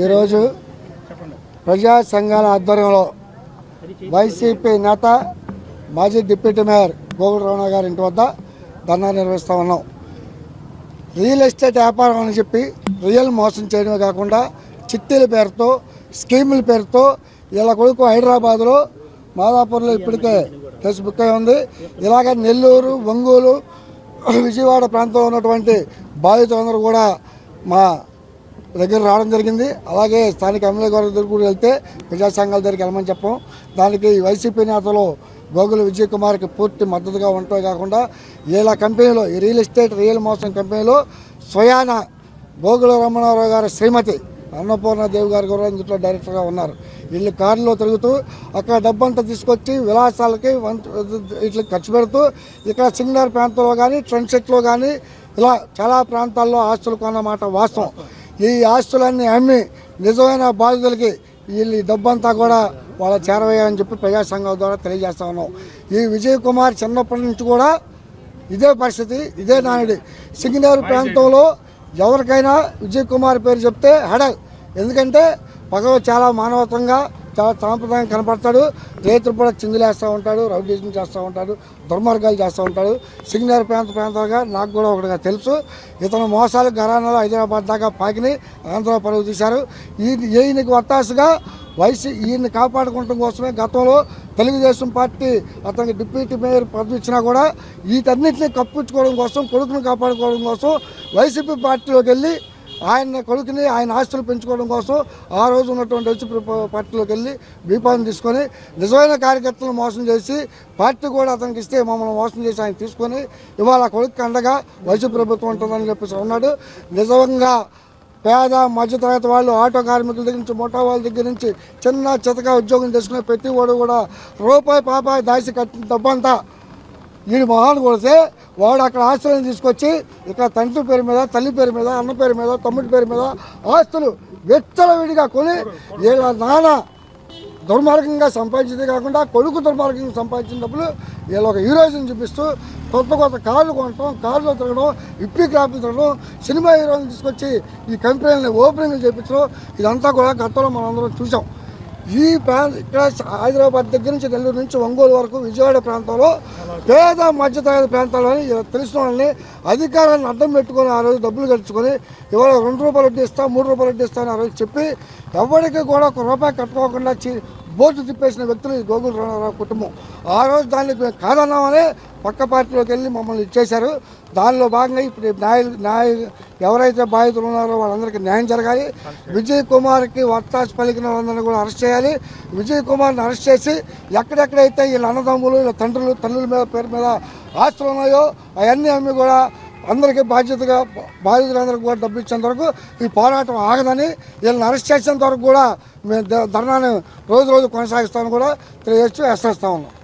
ఈరోజు ప్రజా సంఘాల ఆధ్వర్యంలో వైసీపీ నేత మాజీ డిప్యూటీ మేయర్ గోగుల రమణ గారి ఇంటి వద్ద ధర్నా నిర్వహిస్తూ ఉన్నాం. రియల్ ఎస్టేట్ వ్యాపారం అని చెప్పి రియల్ మోసం చేయడమే కాకుండా చిట్టీల పేరుతో స్కీముల పేరుతో ఇలా కొడుకు హైదరాబాద్లో మాదాపూర్లో ఇప్పటికే కేసు బుక్ అయి ఉంది. ఇలాగ నెల్లూరు ఒంగోలు విజయవాడ ప్రాంతంలో ఉన్నటువంటి బాధితులందరూ కూడా మా దగ్గర రావడం జరిగింది. అలాగే స్థానిక ఎమ్మెల్యే గారి దగ్గర కూడా వెళ్తే ప్రజా సంఘాల దగ్గరికి వెళ్ళమని చెప్పాం. దానికి వైసీపీ నేతలు గోగుల విజయ్ కుమార్కి పూర్తి మద్దతుగా ఉండటమే కాకుండా ఇలా కంపెనీలో రియల్ ఎస్టేట్ రియల్ మోసం కంపెనీలో స్వయాన గోగుల రమణారావు గారి శ్రీమతి అన్నపూర్ణ దేవి గారు కూడా ఇందులో డైరెక్టర్గా ఉన్నారు. వీళ్ళు కారులో తిరుగుతూ అక్కడ డబ్బంతా తీసుకొచ్చి విలాసాలకి ఇట్లా ఖర్చు పెడుతూ ఇక్కడ సింగర్ ప్రాంతంలో కానీ ట్రెండ్ సెట్లో కానీ ఇలా చాలా ప్రాంతాల్లో ఆస్తులు కొన్నమాట వాస్తవం. ఈ ఆస్తులన్నీ అమ్మి నిజమైన బాధితులకి వీళ్ళు ఈ డబ్బంతా కూడా వాళ్ళ చేరవేయాలని చెప్పి ప్రజా సంఘం ద్వారా తెలియజేస్తా ఉన్నాం. ఈ విజయ్ కుమార్ చిన్నప్పటి నుంచి కూడా ఇదే పరిస్థితి ఇదే నాయుడు. సింగనేరు ప్రాంతంలో ఎవరికైనా విజయ్ కుమార్ పేరు చెప్తే హడల్. ఎందుకంటే పగలు చాలా మానవతంగా చాలా సాంప్రదాయం కనపడతాడు. రైతులు కూడా చిందులేస్తూ ఉంటాడు రౌడీజం చేస్తూ ఉంటాడు దుర్మార్గాలు చేస్తూ ఉంటాడు. సింగనేరు ప్రాంత ప్రాంతాలుగా నాకు కూడా ఒకటిగా తెలుసు. ఇతను మోసాలు ఘరానాలు హైదరాబాద్ దాకా పాకిని ఆంధ్ర పరుగు తీశారు. ఈ ఈయనకి వత్తాసుగా వైసీ ఈయన్ని కాపాడుకోవడం కోసమే గతంలో తెలుగుదేశం పార్టీ అతనికి డిప్యూటీ మేయర్ పదవి ఇచ్చినా కూడా వీటన్నిటిని కప్పించుకోవడం కోసం కొడుకును కాపాడుకోవడం కోసం వైసీపీ పార్టీలోకి వెళ్ళి ఆయన కొడుకుని ఆయన ఆస్తులు పెంచుకోవడం కోసం ఆ రోజు ఉన్నటువంటి వచ్చి పార్టీలోకి వెళ్ళి బీపాన్ని తీసుకొని నిజమైన కార్యకర్తలను మోసం చేసి పార్టీ కూడా అతనికి ఇస్తే మమ్మల్ని మోసం చేసి ఆయన తీసుకొని ఇవాళ కొడుకు అండగా వైసీపీ ప్రభుత్వం ఉంటుందని చెప్పేసి ఉన్నాడు నిజంగా పేద మధ్యతరగతి వాళ్ళు ఆటో కార్మికుల దగ్గర నుంచి మోటా వాళ్ళ దగ్గర నుంచి చిన్న చితక ఉద్యోగం చేసుకునే ప్రతి వాడు కూడా రూపాయి పాపాయి దాచి కట్టిన డబ్బంతా వీడి మొహాన్ని కొడితే వాడు అక్కడ ఆస్తులను తీసుకొచ్చి ఇక్కడ తండ్రి పేరు మీద తల్లి పేరు మీద అన్న పేరు మీద తమ్ముడి పేరు మీద ఆస్తులు విచ్చలవిడిగా కొని వీళ్ళ నాన్న దుర్మార్గంగా సంపాదించింది కాకుండా కొడుకు దుర్మార్గంగా సంపాదించిన డబ్బులు వీళ్ళు ఒక హీరోయిజం చూపిస్తూ కొత్త కొత్త కార్లు కొనటం కార్లో తిరగడం ఇప్పి క్రాప్లు తిరగడం సినిమా హీరోని తీసుకొచ్చి ఈ కంపెనీలని ఓపెనింగ్ చేయించడం ఇదంతా కూడా గతంలో మనందరం చూసాం ఈ ప్రాంత ఇక్కడ హైదరాబాద్ దగ్గర నుంచి నెల్లూరు నుంచి ఒంగోలు వరకు విజయవాడ ప్రాంతంలో పేద మధ్యతరగతి ప్రాంతాలని తెలిసిన వాళ్ళని అధికారాన్ని అడ్డం పెట్టుకొని ఆ రోజు డబ్బులు గడుచుకొని ఇవాళ రెండు రూపాయలు వడ్డీ ఇస్తా మూడు రూపాయలు వడ్డీ ఇస్తా అని ఆ రోజు చెప్పి ఎవరికి కూడా ఒక రూపాయి కట్టుకోకుండా చి- బోర్డు తిప్పేసిన వ్యక్తులు ఈ గోగుల రామారావు కుటుంబం. ఆ రోజు దాన్ని మేము కాదన్నామని పక్క పార్టీలోకి వెళ్ళి మమ్మల్ని ఇచ్చేశారు. దానిలో భాగంగా ఇప్పుడు న్యాయ న్యాయ ఎవరైతే బాధితులు ఉన్నారో వాళ్ళందరికీ న్యాయం జరగాలి. విజయ్ కుమార్కి వర్తాస్ పలికిన వాళ్ళందరినీ కూడా అరెస్ట్ చేయాలి. విజయ్ కుమార్ని అరెస్ట్ చేసి ఎక్కడెక్కడైతే వీళ్ళ అన్నదమ్ములు వీళ్ళ తండ్రులు తల్లుల మీద పేరు మీద ఆస్తులు ఉన్నాయో అవన్నీ అమ్మి కూడా అందరికీ బాధ్యతగా బాధితులందరికీ కూడా డబ్బు ఇచ్చేంత వరకు ఈ పోరాటం ఆగదని వీళ్ళని అరెస్ట్ చేసేంత వరకు కూడా మేము ధర్నాన్ని రోజు రోజు కొనసాగిస్తామని కూడా తెలియజేస్తూ హెచ్చరిస్తా ఉన్నాం.